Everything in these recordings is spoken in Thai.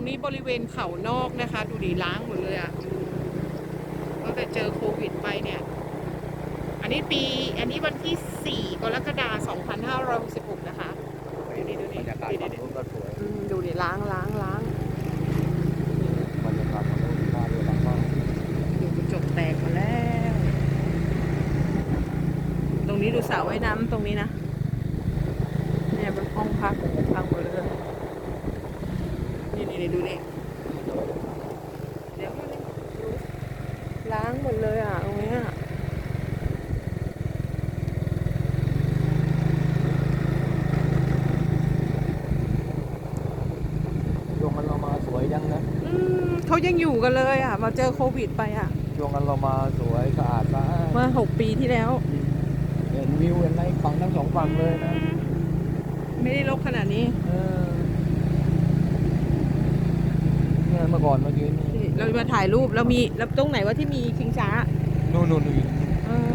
รงนี้บริเวณเขานอกนะคะ ดูดีล้างหมดเลยอะตั้งแต่เจอโควิดไปเนี่ย อันนี้ปี อันนี้วันที่ 4 กรกฎาคม2566 นะคะ ดูดิดูดิบรรยากาศฝั่งนู้นก็สวยอืมดูดิล้างล้างล้างบรรยากาศฝั่งนู้นท่าเรือหลังบ้านดูกระจกแตกมาแล้ว ตรงนี้ดูสระว่ายน้ำตรงนี้นะ เนี่ยเป็นห้องพักพักหมดเลย นี่นี่นี่ดูนี่เดี๋ยวมาเลยดูล้างหมดเลยอะตรงเนี้ยช่วงนั้นเรามาสวยยังนะอืมเขายังอยู่กันเลยอะ มาเจอโควิดไปอะ ช่วงนั้นเรามาสวยสะอาดสะอาดเมื่อหกปีที่แล้ว เห็นวิวเห็นอะไรฝั่งทั้งสองฝั่งเลยนะ ไม่ได้รกขนาดนี้ เออ เนี่ยเมื่อก่อนเมื่อกี้นี่นี่เรามาถ่ายรูปแล้วมีแล้วตรงไหนว่าที่มีชิงช้านู่นนู่นนู่นเออ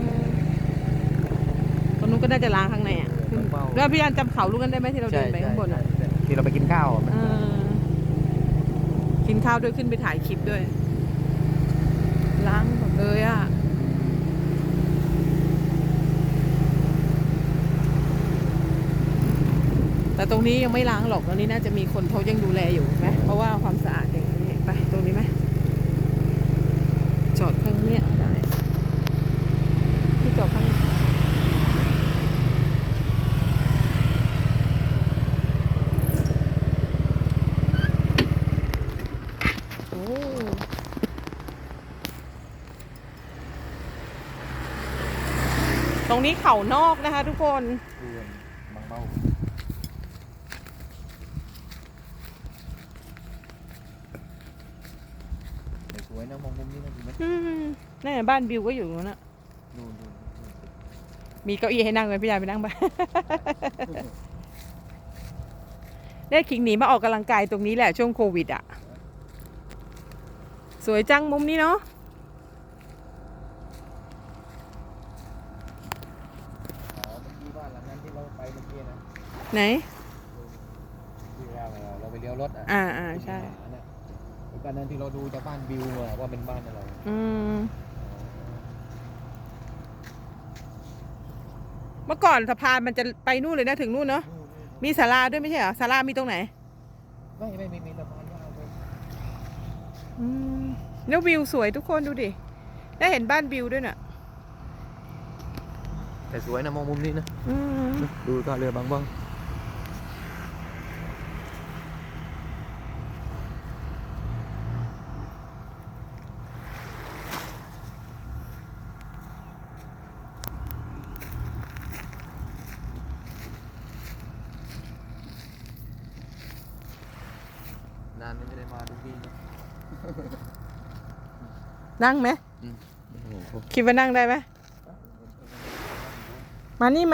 ตรงนู้นก็น่าจะล้างข้างในอะขึ้นเบาๆแล้วพี่อันจำเขาลูกนั้นได้ไหมที่เราเดินไปข้างบนอะใช่ใช่ที่เราไปกินข้าวอะเออกินข้าวด้วยขึ้นไปถ่ายคลิปด้วย ล้างหมดเลยอะแต่ตรงนี้ยังไม่ล้างหรอกตรงนี้น่าจะมีคนเขายังดูแลอยู่ไหมเพราะว่าความสะอาดอย่างนี้ ไปตรงนี้ไหมจอดข้างเนี้ยได้ที่จอดข้างโอ้ตรงนี้เขานอกนะคะทุกคนดูกันบางเบ้า วยนะมองมุมนี้นะดีไหมอืมนั่นไงบ้านบิวก็อยู่ตรงนั้นนะนู่นนู่นนู่นมีเก้าอี้ให้นั่งเลยพี่ยายไปนั่งไป ได้ขิงหนีมาออกกำลังกายตรงนี้แหละช่วงโควิดอะ สวยจังมุมนี้เนาะอ๋อเมื่อกี้บ้านหลังนั้นที่เราไปเมื่อกี้นะไหน ที่เราเราไปเลี้ยวรถอะอ่าอ่าใช่ ที่หาน่ะแล้ว ก็นั้นที่เราดูจากบ้านวิวอะว่าเป็นบ้านอะไรอืมเมื่อก่อนสะพานมันจะไปนู่นเลยนะถึงนู่นเนาะมีศาลาด้วยไม่ใช่เหรอศาลามีตรงไหนไม่ไม่ไม่มีสะพานยาวเลยอืมแล้ววิวสวยทุกคนดูดิได้เห็นบ้านวิวด้วยน่ะ แต่สวยนะมองมุมนี้นะอืมดูท่าเรือบางบ้าง นานไม่ได้มาทุกทีนะนั่งไหมโอ้โหคิดว่านั่งได้ไหม มานี่มา